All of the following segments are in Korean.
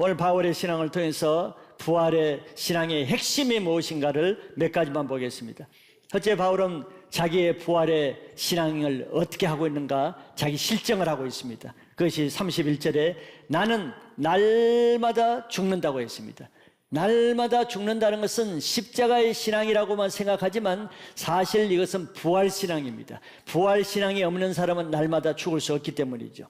오늘 바울의 신앙을 통해서 부활의 신앙의 핵심이 무엇인가를 몇 가지만 보겠습니다. 첫째 바울은 자기의 부활의 신앙을 어떻게 하고 있는가 자기 실정을 하고 있습니다. 그것이 31절에 나는 날마다 죽는다고 했습니다. 날마다 죽는다는 것은 십자가의 신앙이라고만 생각하지만 사실 이것은 부활 신앙입니다. 부활 신앙이 없는 사람은 날마다 죽을 수 없기 때문이죠.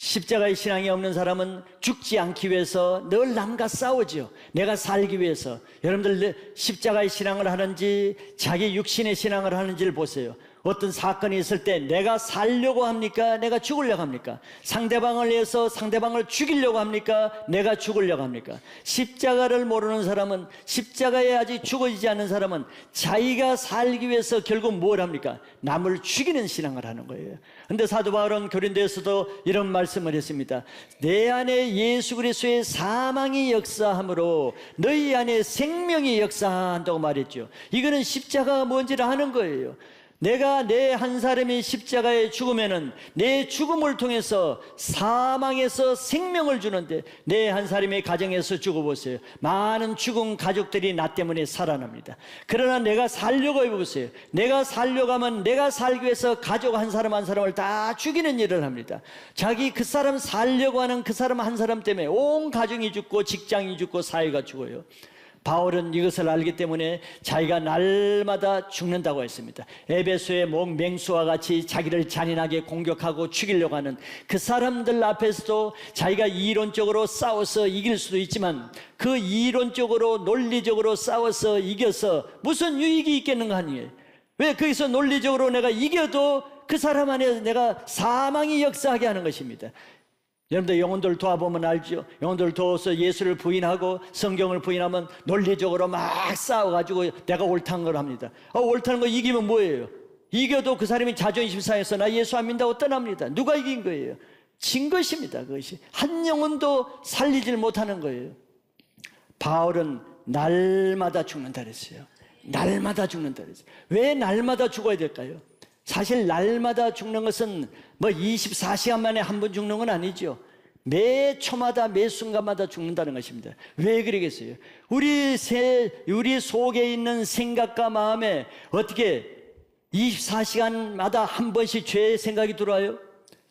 십자가의 신앙이 없는 사람은 죽지 않기 위해서 늘 남과 싸우죠. 내가 살기 위해서. 여러분들 십자가의 신앙을 하는지 자기 육신의 신앙을 하는지를 보세요. 어떤 사건이 있을 때 내가 살려고 합니까? 내가 죽으려고 합니까? 상대방을 위해서 상대방을 죽이려고 합니까? 내가 죽으려고 합니까? 십자가를 모르는 사람은 십자가에 아직 죽어지지 않는 사람은 자기가 살기 위해서 결국 뭘 합니까? 남을 죽이는 신앙을 하는 거예요. 근데 사도 바울은 교린도에서도 이런 말씀을 했습니다. 내 안에 예수 그리스도의 사망이 역사함으로 너희 안에 생명이 역사한다고 말했죠. 이거는 십자가가 뭔지를 하는 거예요. 내가 내 한 사람이 십자가에 죽으면은 내 죽음을 통해서 사망에서 생명을 주는데 내 한 사람의 가정에서 죽어보세요. 많은 죽은 가족들이 나 때문에 살아납니다. 그러나 내가 살려고 해보세요. 내가 살려고 하면 내가 살기 위해서 가족 한 사람 한 사람을 다 죽이는 일을 합니다. 자기 그 사람 살려고 하는 그 사람 한 사람 때문에 온 가정이 죽고 직장이 죽고 사회가 죽어요. 바울은 이것을 알기 때문에 자기가 날마다 죽는다고 했습니다. 에베소의 목 맹수와 같이 자기를 잔인하게 공격하고 죽이려고 하는 그 사람들 앞에서도 자기가 이론적으로 싸워서 이길 수도 있지만 그 이론적으로 논리적으로 싸워서 이겨서 무슨 유익이 있겠는가 하니 왜 거기서 논리적으로 내가 이겨도 그 사람 안에 내가 사망이 역사하게 하는 것입니다. 여러분들 영혼들 도와보면 알죠? 영혼들 도와서 예수를 부인하고 성경을 부인하면 논리적으로 막 싸워가지고 내가 옳다는 걸 합니다. 어, 옳다는 거 이기면 뭐예요? 이겨도 그 사람이 자존심 상해서 나 예수 안 믿다고 떠납니다. 누가 이긴 거예요? 진 것입니다. 그것이. 한 영혼도 살리질 못하는 거예요. 바울은 날마다 죽는다 그랬어요. 날마다 죽는다 그랬어요. 왜 날마다 죽어야 될까요? 사실 날마다 죽는 것은 뭐 24시간 만에 한 번 죽는 건 아니죠. 매 초마다 매 순간마다 죽는다는 것입니다. 왜 그러겠어요? 우리 세, 우리 속에 있는 생각과 마음에 어떻게 24시간마다 한 번씩 죄의 생각이 들어와요?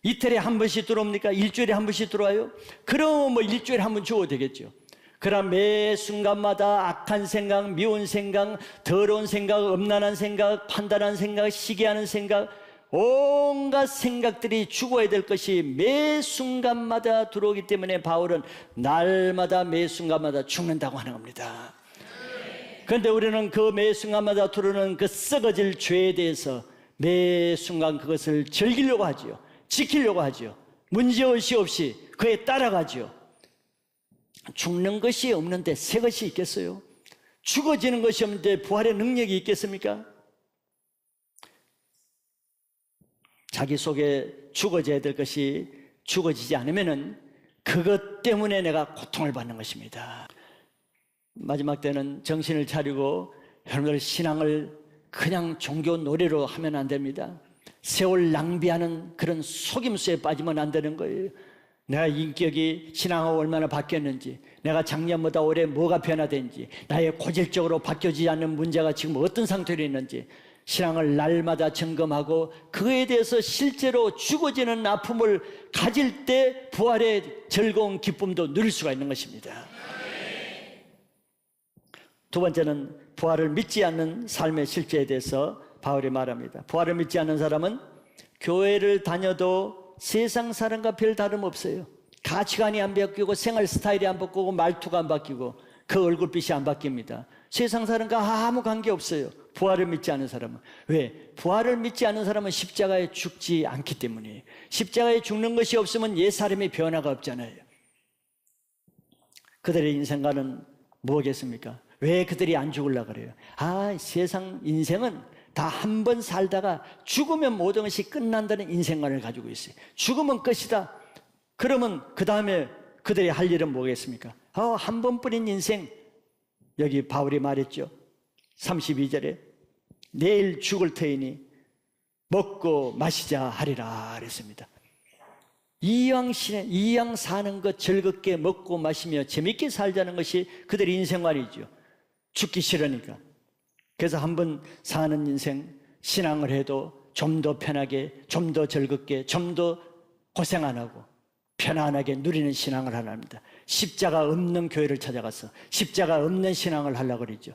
이틀에 한 번씩 들어옵니까? 일주일에 한 번씩 들어와요? 그럼 뭐 일주일에 한 번 죽어도 되겠죠. 그럼 매 순간마다 악한 생각, 미운 생각, 더러운 생각, 음란한 생각, 판단한 생각, 시기하는 생각, 온갖 생각들이 죽어야 될 것이 매 순간마다 들어오기 때문에 바울은 날마다 매 순간마다 죽는다고 하는 겁니다. 그런데 우리는 그 매 순간마다 들어오는 그 썩어질 죄에 대해서 매 순간 그것을 즐기려고 하지요. 지키려고 하지요. 문제의식 없이 그에 따라가지요. 죽는 것이 없는데 새 것이 있겠어요? 죽어지는 것이 없는데 부활의 능력이 있겠습니까? 자기 속에 죽어져야 될 것이 죽어지지 않으면은 그것 때문에 내가 고통을 받는 것입니다. 마지막 때는 정신을 차리고 여러분들 신앙을 그냥 종교 놀이로 하면 안 됩니다. 세월 낭비하는 그런 속임수에 빠지면 안 되는 거예요. 내가 인격이 신앙하고 얼마나 바뀌었는지, 내가 작년보다 올해 뭐가 변화된지, 나의 고질적으로 바뀌어지지 않는 문제가 지금 어떤 상태로 있는지, 신앙을 날마다 점검하고 그에 대해서 실제로 죽어지는 아픔을 가질 때 부활의 즐거운 기쁨도 누릴 수가 있는 것입니다. 두 번째는 부활을 믿지 않는 삶의 실제에 대해서 바울이 말합니다. 부활을 믿지 않는 사람은 교회를 다녀도 세상 사람과 별 다름 없어요. 가치관이 안 바뀌고 생활 스타일이 안 바뀌고 말투가 안 바뀌고 그 얼굴빛이 안 바뀝니다. 세상 사람과 아무 관계 없어요. 부활을 믿지 않는 사람은. 왜? 부활을 믿지 않는 사람은 십자가에 죽지 않기 때문에. 십자가에 죽는 것이 없으면 옛 사람의 변화가 없잖아요. 그들의 인생과는 뭐겠습니까? 왜 그들이 안 죽을라 그래요? 아, 세상 인생은 다 한 번 살다가 죽으면 모든 것이 끝난다는 인생관을 가지고 있어요. 죽으면 끝이다. 그러면 그 다음에 그들이 할 일은 뭐겠습니까? 아, 한 번뿐인 인생. 여기 바울이 말했죠. 32절에 내일 죽을 터이니 먹고 마시자 하리라 그랬습니다. 이왕 신 이왕 사는 것 즐겁게 먹고 마시며 재밌게 살자는 것이 그들의 인생관이죠. 죽기 싫으니까. 그래서 한 번 사는 인생 신앙을 해도 좀 더 편하게, 좀 더 즐겁게, 좀 더 고생 안 하고 편안하게 누리는 신앙을 하랍니다. 십자가 없는 교회를 찾아가서 십자가 없는 신앙을 하려고 그러죠.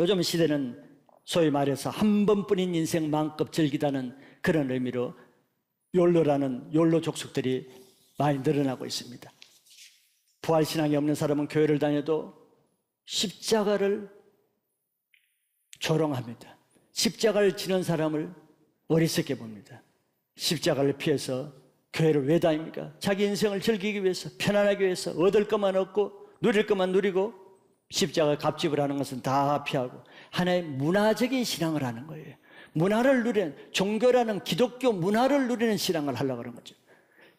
요즘 시대는 소위 말해서 한 번뿐인 인생 마음껏 즐기다는 그런 의미로 욜로라는 욜로 족속들이 많이 늘어나고 있습니다. 부활신앙이 없는 사람은 교회를 다녀도 십자가를 조롱합니다. 십자가를 지는 사람을 어리석게 봅니다. 십자가를 피해서 교회를 왜 다닙니까? 자기 인생을 즐기기 위해서, 편안하기 위해서, 얻을 것만 얻고, 누릴 것만 누리고, 십자가 갑집을 하는 것은 다 피하고, 하나의 문화적인 신앙을 하는 거예요. 문화를 누리는, 종교라는 기독교 문화를 누리는 신앙을 하려고 하는 거죠.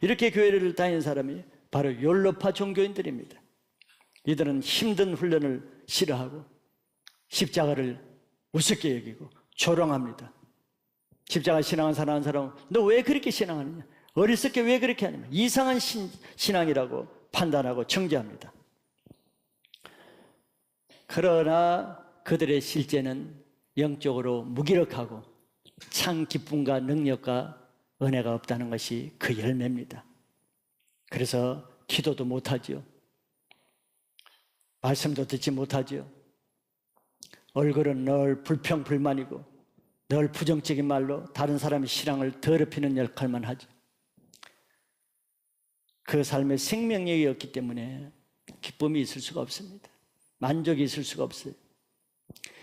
이렇게 교회를 다니는 사람이 바로 욜로파 종교인들입니다. 이들은 힘든 훈련을 싫어하고, 십자가를 우습게 여기고, 조롱합니다. 십자가 신앙을 사랑하는 사람은 너 왜 그렇게 신앙하느냐? 어리석게 왜 그렇게 하느냐? 이상한 신, 신앙이라고 판단하고 정죄합니다. 그러나 그들의 실제는 영적으로 무기력하고 참 기쁨과 능력과 은혜가 없다는 것이 그 열매입니다. 그래서 기도도 못하지요. 말씀도 듣지 못하지요. 얼굴은 늘 불평불만이고 늘 부정적인 말로 다른 사람의 신앙을 더럽히는 역할만 하죠. 그 삶에 생명력이 없기 때문에 기쁨이 있을 수가 없습니다. 만족이 있을 수가 없어요.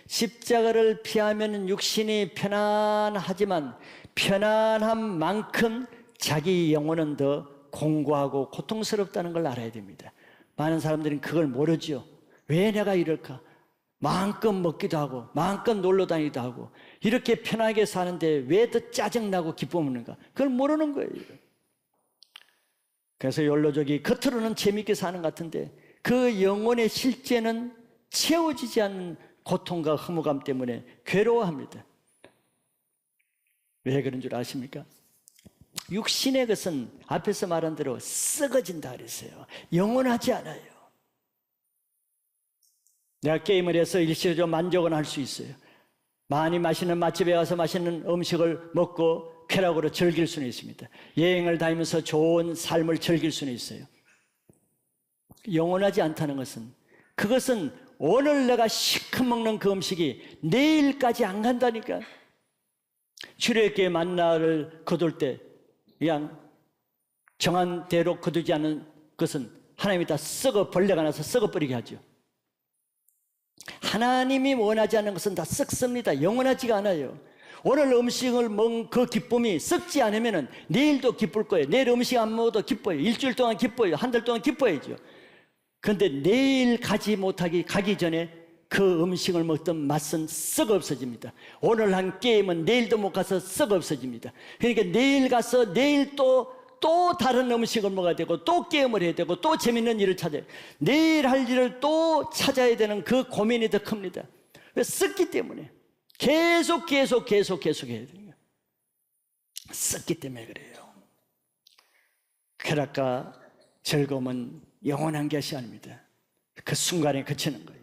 십자가를 피하면 육신이 편안하지만 편안한 만큼 자기 영혼은 더 공고하고 고통스럽다는 걸 알아야 됩니다. 많은 사람들은 그걸 모르죠. 왜 내가 이럴까? 마음껏 먹기도 하고 마음껏 놀러 다니기도 하고 이렇게 편하게 사는데 왜 더 짜증나고 기쁨 없는가? 그걸 모르는 거예요. 그래서 연로족이 겉으로는 재밌게 사는 것 같은데 그 영혼의 실제는 채워지지 않는 고통과 허무감 때문에 괴로워합니다. 왜 그런 줄 아십니까? 육신의 것은 앞에서 말한 대로 썩어진다 그랬어요. 영원하지 않아요. 내가 게임을 해서 일시적으로 만족은 할 수 있어요. 많이 맛있는 맛집에 가서 맛있는 음식을 먹고 쾌락으로 즐길 수는 있습니다. 여행을 다니면서 좋은 삶을 즐길 수는 있어요. 영원하지 않다는 것은 그것은 오늘 내가 시큼 먹는 그 음식이 내일까지 안 간다니까. 출애굽의 만나를 거둘 때 그냥 정한 대로 거두지 않은 것은 하나님이 다 썩어 벌레가 나서 썩어 버리게 하죠. 하나님이 원하지 않는 것은 다 썩습니다. 영원하지가 않아요. 오늘 음식을 먹은 그 기쁨이 썩지 않으면 내일도 기쁠 거예요. 내일 음식 안 먹어도 기뻐요. 일주일 동안 기뻐요. 한 달 동안 기뻐야죠. 그런데 내일 가지 못하기 가기 전에 그 음식을 먹던 맛은 썩 없어집니다. 오늘 한 게임은 내일도 못 가서 썩 없어집니다. 그러니까 내일 가서 내일 또, 또 다른 음식을 먹어야 되고 또 게임을 해야 되고 또 재밌는 일을 찾아야. 내일 할 일을 또 찾아야 되는 그 고민이 더 큽니다. 썩기 때문에. 계속 계속 계속 계속 해야 돼요. 썩기 때문에 그래요. 쾌락과 즐거움은 영원한 것이 아닙니다. 그 순간에 그치는 거예요.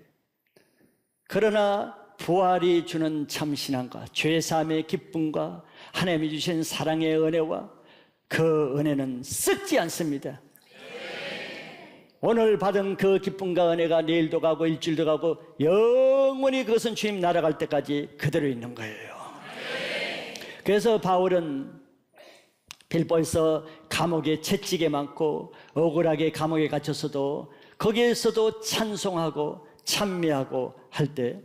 그러나 부활이 주는 참신함과 죄사함의 기쁨과 하나님이 주신 사랑의 은혜와 그 은혜는 썩지 않습니다. 오늘 받은 그 기쁨과 은혜가 내일도 가고 일주일도 가고 영원히 그것은 주님 날아갈 때까지 그대로 있는 거예요. 그래서 바울은 빌보에서 감옥에 채찍에 많고 억울하게 감옥에 갇혔어도 거기에서도 찬송하고 찬미하고 할 때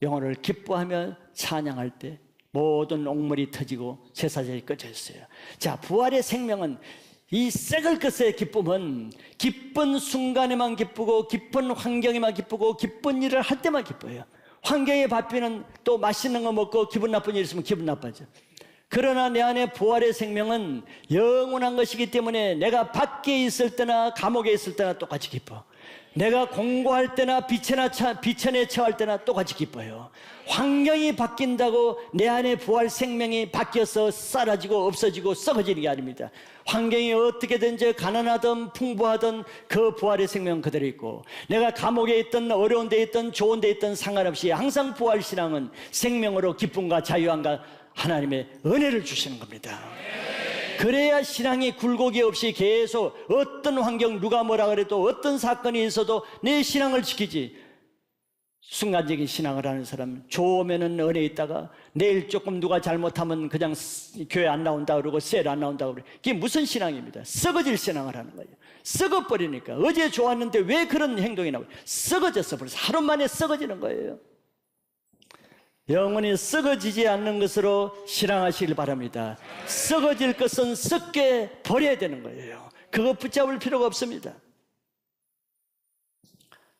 영혼을 기뻐하며 찬양할 때 모든 옥물이 터지고 제사장이 꺼져 있어요. 자, 부활의 생명은 이 썩을 것의 기쁨은 기쁜 순간에만 기쁘고 기쁜 환경에만 기쁘고 기쁜 일을 할 때만 기뻐요. 환경에 바뀌면 또 맛있는 거 먹고 기분 나쁜 일 있으면 기분 나빠져. 그러나 내 안에 부활의 생명은 영원한 것이기 때문에 내가 밖에 있을 때나 감옥에 있을 때나 똑같이 기뻐. 내가 공부할 때나 비천에, 처, 비천에 처할 때나 똑같이 기뻐요. 환경이 바뀐다고 내 안에 부활 생명이 바뀌어서 사라지고 없어지고 썩어지는 게 아닙니다. 환경이 어떻게든지 가난하든 풍부하든 그 부활의 생명은 그대로 있고 내가 감옥에 있든 어려운 데 있든 좋은 데 있든 상관없이 항상 부활 신앙은 생명으로 기쁨과 자유함과 하나님의 은혜를 주시는 겁니다. 그래야 신앙이 굴곡이 없이 계속 어떤 환경 누가 뭐라 그래도 어떤 사건이 있어도 내 신앙을 지키지. 순간적인 신앙을 하는 사람 좋으면은 은혜 있다가 내일 조금 누가 잘못하면 그냥 교회 안 나온다 그러고 셀 안 나온다 그러고 그게 무슨 신앙입니다. 썩어질 신앙을 하는 거예요. 썩어버리니까. 어제 좋았는데 왜 그런 행동이 나와요? 썩어졌어. 벌써 하루 만에 썩어지는 거예요 영원히 썩어지지 않는 것으로 신앙하시길 바랍니다. 썩어질 것은 썩게 버려야 되는 거예요. 그거 붙잡을 필요가 없습니다.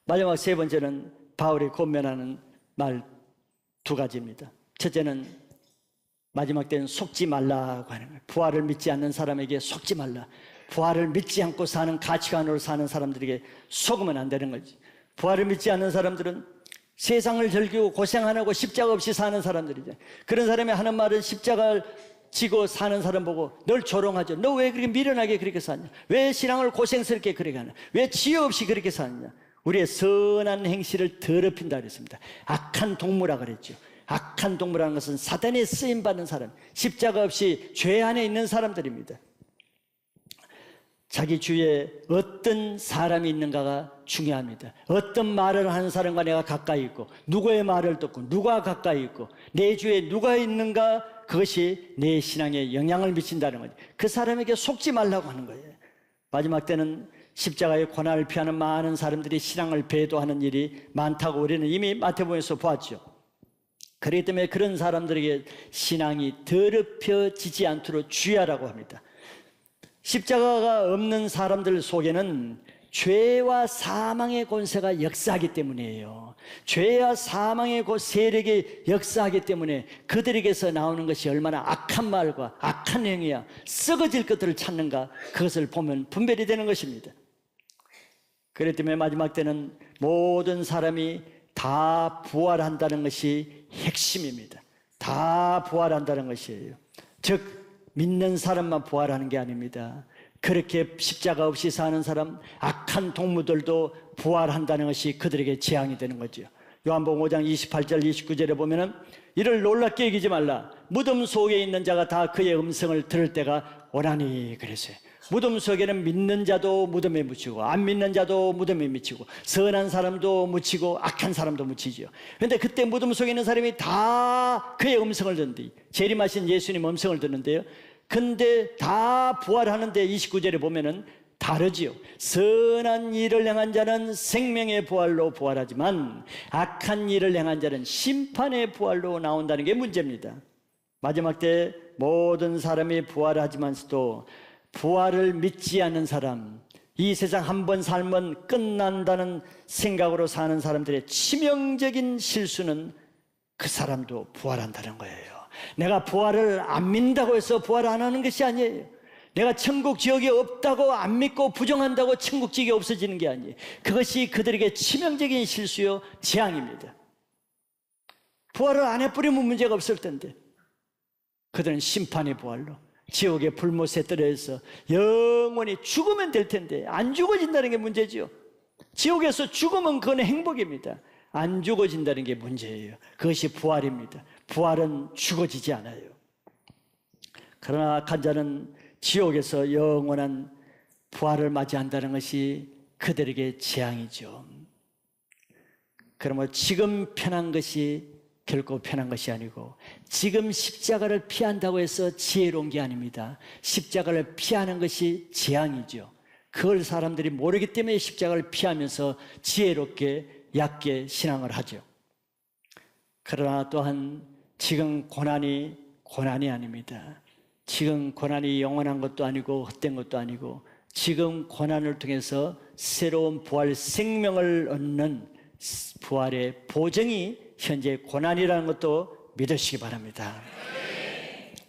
마지막 세 번째는 바울이 권면하는 말 두 가지입니다. 첫째는 마지막 때는 속지 말라고 하는 거예요. 부활을 믿지 않는 사람에게 속지 말라. 부활을 믿지 않고 사는 가치관으로 사는 사람들에게 속으면 안 되는 거지. 부활을 믿지 않는 사람들은 세상을 즐기고 고생 안 하고 십자가 없이 사는 사람들이죠. 그런 사람이 하는 말은 십자가를 지고 사는 사람 보고 늘 조롱하죠. 너 왜 그렇게 미련하게 그렇게 사냐? 왜 신앙을 고생스럽게 그렇게 하냐? 왜 지혜 없이 그렇게 사느냐? 우리의 선한 행실을 더럽힌다 그랬습니다. 악한 동무라 그랬죠. 악한 동무라는 것은 사단에 쓰임 받는 사람, 십자가 없이 죄 안에 있는 사람들입니다. 자기 주위에 어떤 사람이 있는가가 중요합니다. 어떤 말을 하는 사람과 내가 가까이 있고, 누구의 말을 듣고, 누가 가까이 있고, 내 주위에 누가 있는가, 그것이 내 신앙에 영향을 미친다는 거죠. 그 사람에게 속지 말라고 하는 거예요. 마지막 때는 십자가의 고난을 피하는 많은 사람들이 신앙을 배도하는 일이 많다고 우리는 이미 마태복음에서 보았죠. 그렇기 때문에 그런 사람들에게 신앙이 더럽혀지지 않도록 주의하라고 합니다. 십자가가 없는 사람들 속에는 죄와 사망의 권세가 역사하기 때문이에요. 죄와 사망의 세력이 역사하기 때문에 그들에게서 나오는 것이 얼마나 악한 말과 악한 행위야 썩어질 것들을 찾는가 그것을 보면 분별이 되는 것입니다. 그렇기 때문에 마지막 때는 모든 사람이 다 부활한다는 것이 핵심입니다. 다 부활한다는 것이에요. 즉 믿는 사람만 부활하는 게 아닙니다. 그렇게 십자가 없이 사는 사람, 악한 동무들도 부활한다는 것이 그들에게 재앙이 되는 거죠. 요한복음 5장 28절 29절에 보면은 이를 놀랍게 여기지 말라. 무덤 속에 있는 자가 다 그의 음성을 들을 때가 오나니 그랬어요. 무덤 속에는 믿는 자도 무덤에 묻히고 안 믿는 자도 무덤에 묻히고 선한 사람도 묻히고 악한 사람도 묻히죠. 그런데 그때 무덤 속에 있는 사람이 다 그의 음성을 듣는데 재림하신 예수님 음성을 듣는데요. 근데 다 부활하는데 29절에 보면은 다르지요. 선한 일을 행한 자는 생명의 부활로 부활하지만 악한 일을 행한 자는 심판의 부활로 나온다는 게 문제입니다. 마지막 때 모든 사람이 부활하지만서도 부활을 믿지 않는 사람, 이 세상 한 번 살면 끝난다는 생각으로 사는 사람들의 치명적인 실수는 그 사람도 부활한다는 거예요. 내가 부활을 안 믿는다고 해서 부활 안 하는 것이 아니에요. 내가 천국 지역이 없다고 안 믿고 부정한다고 천국 지역이 없어지는 게 아니에요. 그것이 그들에게 치명적인 실수요, 재앙입니다. 부활을 안 해버리면 문제가 없을 텐데. 그들은 심판의 부활로 지옥의 불못에 떨어져서 영원히 죽으면 될 텐데 안 죽어진다는 게 문제지요. 지옥에서 죽으면 그건 행복입니다. 안 죽어진다는 게 문제예요. 그것이 부활입니다. 부활은 죽어지지 않아요. 그러나 악한 자는 지옥에서 영원한 부활을 맞이한다는 것이 그들에게 재앙이죠. 그러면 지금 편한 것이 결코 편한 것이 아니고 지금 십자가를 피한다고 해서 지혜로운 게 아닙니다. 십자가를 피하는 것이 재앙이죠. 그걸 사람들이 모르기 때문에 십자가를 피하면서 지혜롭게 얕게 신앙을 하죠. 그러나 또한 지금 고난이 고난이 아닙니다. 지금 고난이 영원한 것도 아니고 헛된 것도 아니고 지금 고난을 통해서 새로운 부활 생명을 얻는 부활의 보정이 현재 고난이라는 것도 믿으시기 바랍니다.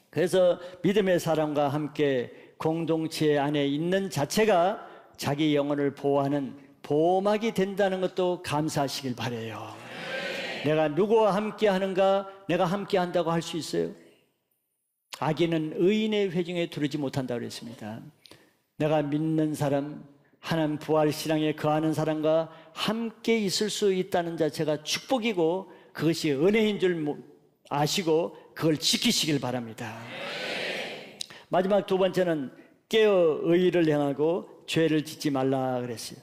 그래서 믿음의 사람과 함께 공동체 안에 있는 자체가 자기 영혼을 보호하는 도막이 된다는 것도 감사하시길 바래요. 내가 누구와 함께 하는가? 내가 함께 한다고 할 수 있어요. 악인은 의인의 회중에 두르지 못한다 그랬습니다. 내가 믿는 사람, 하나님 부활 신앙에 거하는 사람과 함께 있을 수 있다는 자체가 축복이고 그것이 은혜인 줄 아시고 그걸 지키시길 바랍니다. 마지막 두 번째는 깨어 의를 행하고 죄를 짓지 말라 그랬어요.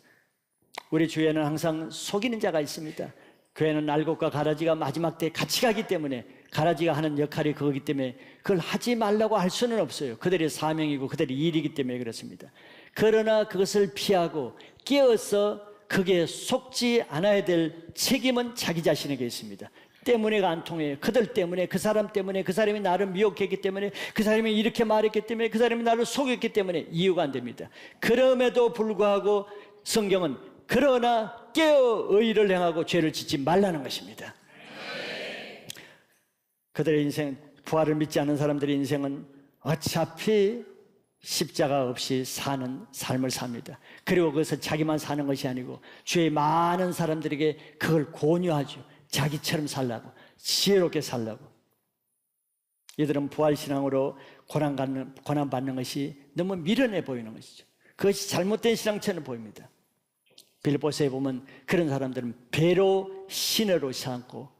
우리 주에는 항상 속이는 자가 있습니다. 교회는 날것과 가라지가 마지막 때 같이 가기 때문에 가라지가 하는 역할이 그거기 때문에 그걸 하지 말라고 할 수는 없어요. 그들의 사명이고 그들의 일이기 때문에 그렇습니다. 그러나 그것을 피하고 깨어서 그게 속지 않아야 될 책임은 자기 자신에게 있습니다. 때문에가 안 통해요. 그들 때문에, 그 사람 때문에, 그 사람이 나를 미혹했기 때문에, 그 사람이 이렇게 말했기 때문에, 그 사람이 나를 속였기 때문에 이유가 안 됩니다. 그럼에도 불구하고 성경은 그러나 깨어 의를 행하고 죄를 짓지 말라는 것입니다. 그들의 인생, 부활을 믿지 않는 사람들의 인생은 어차피 십자가 없이 사는 삶을 삽니다. 그리고 그것은 자기만 사는 것이 아니고 주의 많은 사람들에게 그걸 권유하죠. 자기처럼 살라고, 지혜롭게 살라고. 이들은 부활신앙으로 고난받는, 고난받는 것이 너무 미련해 보이는 것이죠. 그것이 잘못된 신앙처럼 보입니다. 빌보스에 보면 그런 사람들은 배로 신으로 삼고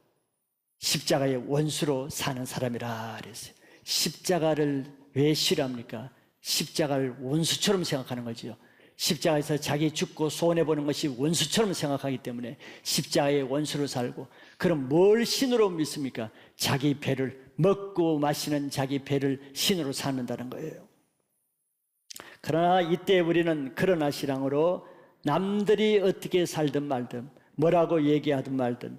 십자가의 원수로 사는 사람이라 그랬어요. 십자가를 왜 싫어합니까? 십자가를 원수처럼 생각하는 거지요. 십자가에서 자기 죽고 손해보는 것이 원수처럼 생각하기 때문에 십자가의 원수로 살고 그럼 뭘 신으로 믿습니까? 자기 배를 먹고 마시는 자기 배를 신으로 삼는다는 거예요. 그러나 이때 우리는 그러나 신앙으로 남들이 어떻게 살든 말든 뭐라고 얘기하든 말든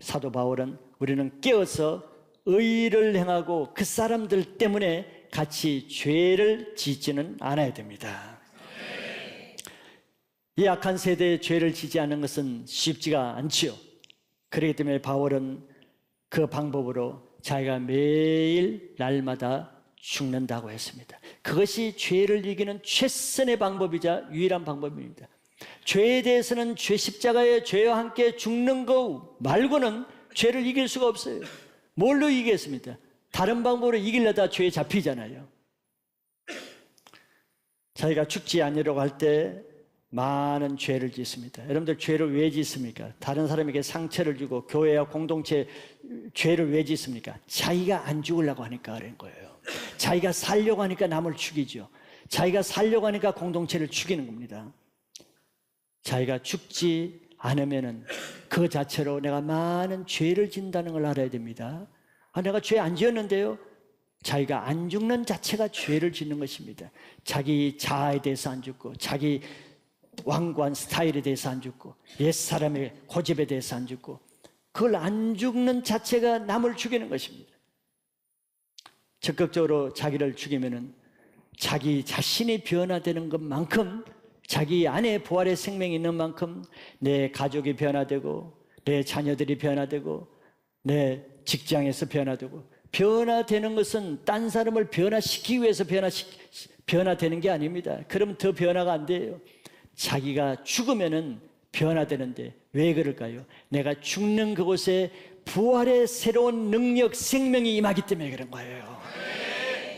사도 바울은 우리는 깨어서 의를 행하고 그 사람들 때문에 같이 죄를 짓지는 않아야 됩니다. 이 약한 세대에 죄를 지지 않는 것은 쉽지가 않지요. 그렇기 때문에 바울은 그 방법으로 자기가 매일 날마다 죽는다고 했습니다. 그것이 죄를 이기는 최선의 방법이자 유일한 방법입니다. 죄에 대해서는 죄 십자가의 죄와 함께 죽는 거 말고는 죄를 이길 수가 없어요. 뭘로 이기겠습니까? 다른 방법으로 이기려다 죄에 잡히잖아요. 자기가 죽지 않으려고 할 때 많은 죄를 짓습니다. 여러분들 죄를 왜 짓습니까? 다른 사람에게 상처를 주고 교회와 공동체 죄를 왜 짓습니까? 자기가 안 죽으려고 하니까 그런 거예요. 자기가 살려고 하니까 남을 죽이죠. 자기가 살려고 하니까 공동체를 죽이는 겁니다. 자기가 죽지 않으면은 그 자체로 내가 많은 죄를 진다는 걸 알아야 됩니다. 아, 내가 죄 안 지었는데요? 자기가 안 죽는 자체가 죄를 짓는 것입니다. 자기 자아에 대해서 안 죽고, 자기 왕관 스타일에 대해서 안 죽고, 옛사람의 고집에 대해서 안 죽고, 그걸 안 죽는 자체가 남을 죽이는 것입니다. 적극적으로 자기를 죽이면은 자기 자신이 변화되는 것만큼 자기 안에 부활의 생명이 있는 만큼 내 가족이 변화되고 내 자녀들이 변화되고 내 직장에서 변화되고 변화되는 것은 딴 사람을 변화시키기 위해서 변화시, 변화되는 게 아닙니다. 그러면 더 변화가 안 돼요. 자기가 죽으면은 변화되는데 왜 그럴까요? 내가 죽는 그곳에 부활의 새로운 능력, 생명이 임하기 때문에 그런 거예요.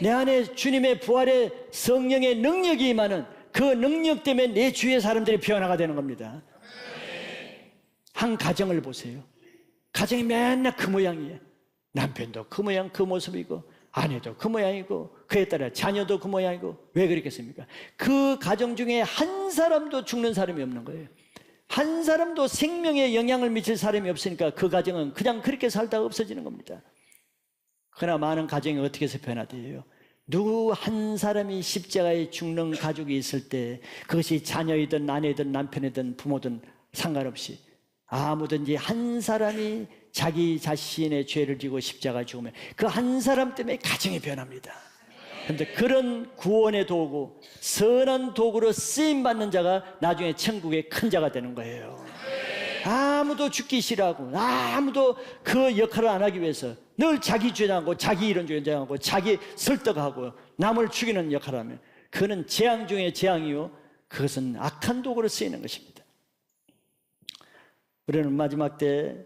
내 안에 주님의 부활의 성령의 능력이 임하는 그 능력 때문에 내 주위의 사람들이 변화가 되는 겁니다. 한 가정을 보세요. 가정이 맨날 그 모양이에요. 남편도 그 모양 그 모습이고 아내도 그 모양이고 그에 따라 자녀도 그 모양이고 왜 그렇겠습니까? 그 가정 중에 한 사람도 죽는 사람이 없는 거예요. 한 사람도 생명에 영향을 미칠 사람이 없으니까 그 가정은 그냥 그렇게 살다가 없어지는 겁니다. 그러나 많은 가정이 어떻게 해서 변화돼요? 누구 한 사람이 십자가에 죽는 가족이 있을 때 그것이 자녀이든 아내든 남편이든 부모든 상관없이 아무든지 한 사람이 자기 자신의 죄를 지고 십자가 죽으면 그 한 사람 때문에 가정이 변합니다. 그런데 그런 구원의 도구, 선한 도구로 쓰임 받는 자가 나중에 천국의 큰 자가 되는 거예요. 아무도 죽기 싫어하고 아무도 그 역할을 안 하기 위해서 늘 자기 주장하고 자기 이런 주장하고 자기 설득하고 남을 죽이는 역할을 하면 그는 재앙 중에 재앙이요 그것은 악한 도구로 쓰이는 것입니다. 우리는 마지막 때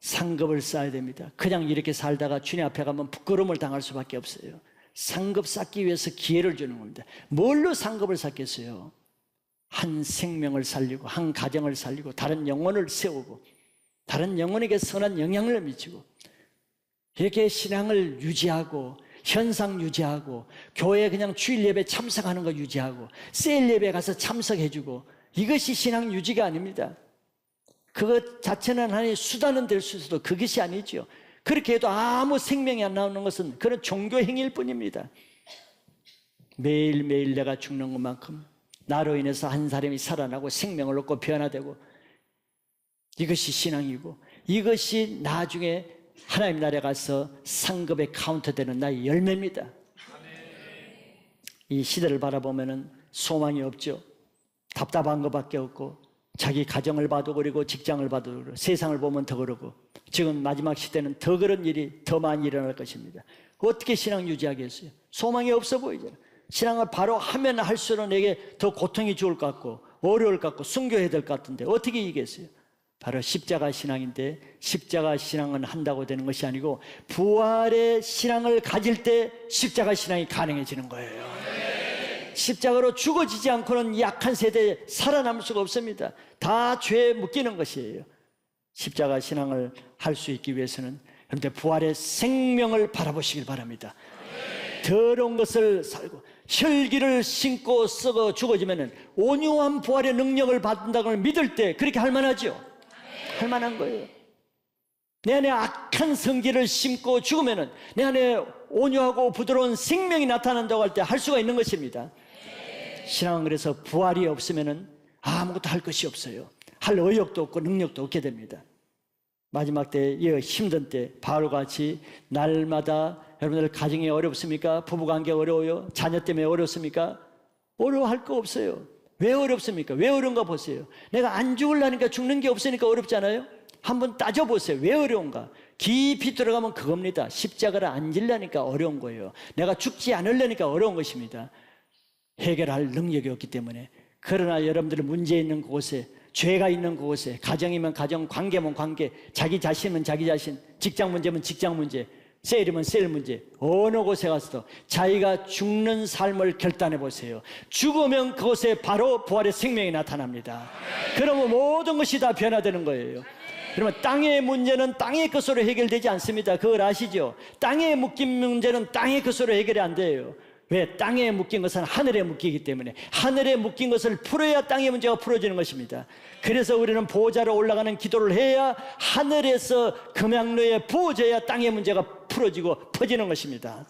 상급을 쌓아야 됩니다. 그냥 이렇게 살다가 주님 앞에 가면 부끄러움을 당할 수밖에 없어요. 상급 쌓기 위해서 기회를 주는 겁니다. 뭘로 상급을 쌓겠어요? 한 생명을 살리고, 한 가정을 살리고, 다른 영혼을 세우고, 다른 영혼에게 선한 영향을 미치고, 이렇게 신앙을 유지하고, 현상 유지하고, 교회 그냥 주일 예배 참석하는 거 유지하고, 세일 예배 가서 참석해주고, 이것이 신앙 유지가 아닙니다. 그것 자체는 하나의 수단은 될 수 있어도 그것이 아니죠. 그렇게 해도 아무 생명이 안 나오는 것은 그런 종교 행위일 뿐입니다. 매일매일 내가 죽는 것만큼 나로 인해서 한 사람이 살아나고 생명을 얻고 변화되고 이것이 신앙이고 이것이 나중에 하나님 나라에 가서 상급에 카운트되는 나의 열매입니다. 이 시대를 바라보면 소망이 없죠. 답답한 것밖에 없고 자기 가정을 봐도 그리고 직장을 봐도 그러고 세상을 보면 더 그러고 지금 마지막 시대는 더 그런 일이 더 많이 일어날 것입니다. 어떻게 신앙 유지하겠어요? 소망이 없어 보이잖아요. 신앙을 바로 하면 할수록 내게 더 고통이 좋을 것 같고 어려울 것 같고 순교해야 될 것 같은데 어떻게 이기겠어요? 바로 십자가 신앙인데 십자가 신앙은 한다고 되는 것이 아니고 부활의 신앙을 가질 때 십자가 신앙이 가능해지는 거예요. 십자가로 죽어지지 않고는 이 약한 세대에 살아남을 수가 없습니다. 다 죄에 묶이는 것이에요. 십자가 신앙을 할 수 있기 위해서는 그런데 부활의 생명을 바라보시길 바랍니다. 더러운 것을 살고 혈기를 신고 썩어 죽어지면 온유한 부활의 능력을 받는다는 걸 믿을 때 그렇게 할 만하죠. 할 만한 거예요. 내 안에 악한 성기를 심고 죽으면 내 안에 온유하고 부드러운 생명이 나타난다고 할 때 할 수가 있는 것입니다. 신앙은 그래서 부활이 없으면 아무것도 할 것이 없어요. 할 의욕도 없고 능력도 없게 됩니다. 마지막 때, 이 힘든 때, 바울과 같이 날마다 여러분들 가정이 어렵습니까? 부부관계 어려워요? 자녀 때문에 어렵습니까? 어려워할 거 없어요. 왜 어렵습니까? 왜 어려운가 보세요. 내가 안 죽을라니까 죽는 게 없으니까 어렵잖아요? 한번 따져보세요. 왜 어려운가? 깊이 들어가면 그겁니다. 십자가를 안 질라니까 어려운 거예요. 내가 죽지 않으려니까 어려운 것입니다. 해결할 능력이 없기 때문에. 그러나 여러분들 문제 있는 곳에, 죄가 있는 곳에, 가정이면 가정, 관계면 관계, 자기 자신은 자기 자신, 직장 문제면 직장 문제, 세일이면 세일 문제, 어느 곳에 가서도 자기가 죽는 삶을 결단해 보세요. 죽으면 그곳에 바로 부활의 생명이 나타납니다. 그러면 모든 것이 다 변화되는 거예요. 그러면 땅의 문제는 땅의 것으로 해결되지 않습니다. 그걸 아시죠? 땅에 묶인 문제는 땅의 것으로 해결이 안 돼요. 왜? 땅에 묶인 것은 하늘에 묶이기 때문에 하늘에 묶인 것을 풀어야 땅의 문제가 풀어지는 것입니다. 그래서 우리는 보호자로 올라가는 기도를 해야 하늘에서 금양로에 부어져야 땅의 문제가 풀어지고 퍼지는 것입니다.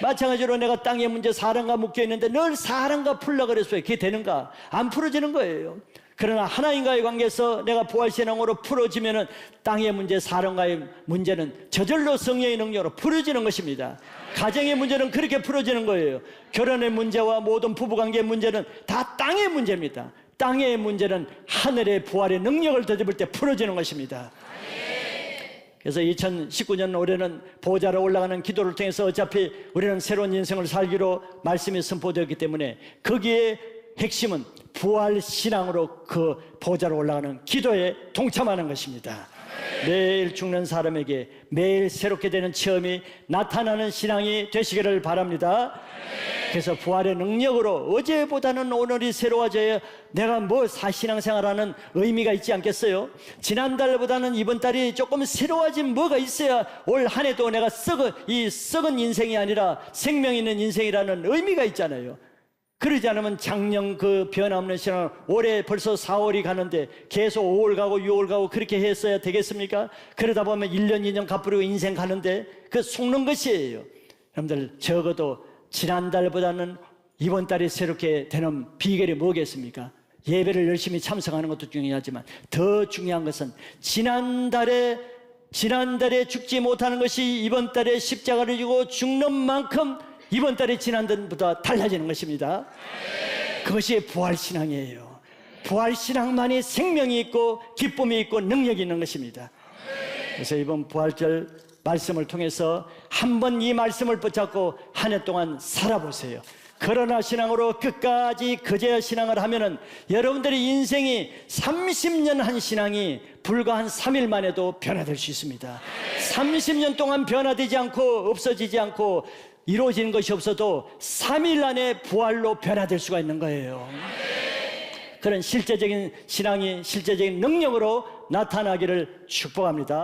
마찬가지로 내가 땅의 문제 사람과 묶여 있는데 늘 사람과 풀라 그랬어요. 그게 되는가? 안 풀어지는 거예요. 그러나 하나님과의 관계에서 내가 부활신앙으로 풀어지면은 땅의 문제, 사람과의 문제는 저절로 성령의 능력으로 풀어지는 것입니다. 가정의 문제는 그렇게 풀어지는 거예요. 결혼의 문제와 모든 부부관계의 문제는 다 땅의 문제입니다. 땅의 문제는 하늘의 부활의 능력을 되짚을 때 풀어지는 것입니다. 그래서 2019년 올해는 보좌로 올라가는 기도를 통해서 어차피 우리는 새로운 인생을 살기로 말씀이 선포되었기 때문에 거기에 핵심은 부활 신앙으로 그 보좌로 올라가는 기도에 동참하는 것입니다. 매일 죽는 사람에게 매일 새롭게 되는 체험이 나타나는 신앙이 되시기를 바랍니다. 그래서 부활의 능력으로 어제보다는 오늘이 새로워져야 내가 뭐 사신앙생활하는 의미가 있지 않겠어요? 지난달보다는 이번 달이 조금 새로워진 뭐가 있어야 올 한 해도 내가 썩은 이 썩은 인생이 아니라 생명 있는 인생이라는 의미가 있잖아요. 그러지 않으면 작년 그 변함없는 신앙 올해 벌써 4월이 가는데 계속 5월 가고 6월 가고 그렇게 했어야 되겠습니까? 그러다 보면 1년 2년 갚으려고 인생 가는데 그 속는 것이에요. 여러분들 적어도 지난달보다는 이번 달이 새롭게 되는 비결이 뭐겠습니까? 예배를 열심히 참석하는 것도 중요하지만 더 중요한 것은 지난달에 지난달에 죽지 못하는 것이 이번 달에 십자가를 지고 죽는 만큼 이번 달에 지난달보다 달라지는 것입니다. 그것이 부활신앙이에요. 부활신앙만이 생명이 있고 기쁨이 있고 능력이 있는 것입니다. 그래서 이번 부활절 말씀을 통해서 한 번 이 말씀을 붙잡고 한 해 동안 살아보세요. 그러나 신앙으로 끝까지 그제야 신앙을 하면은 여러분들의 인생이 30년 한 신앙이 불과 한 3일 만에도 변화될 수 있습니다. 30년 동안 변화되지 않고 없어지지 않고 이루어지는 것이 없어도 3일 안에 부활로 변화될 수가 있는 거예요. 그런 실제적인 신앙이 실제적인 능력으로 나타나기를 축복합니다.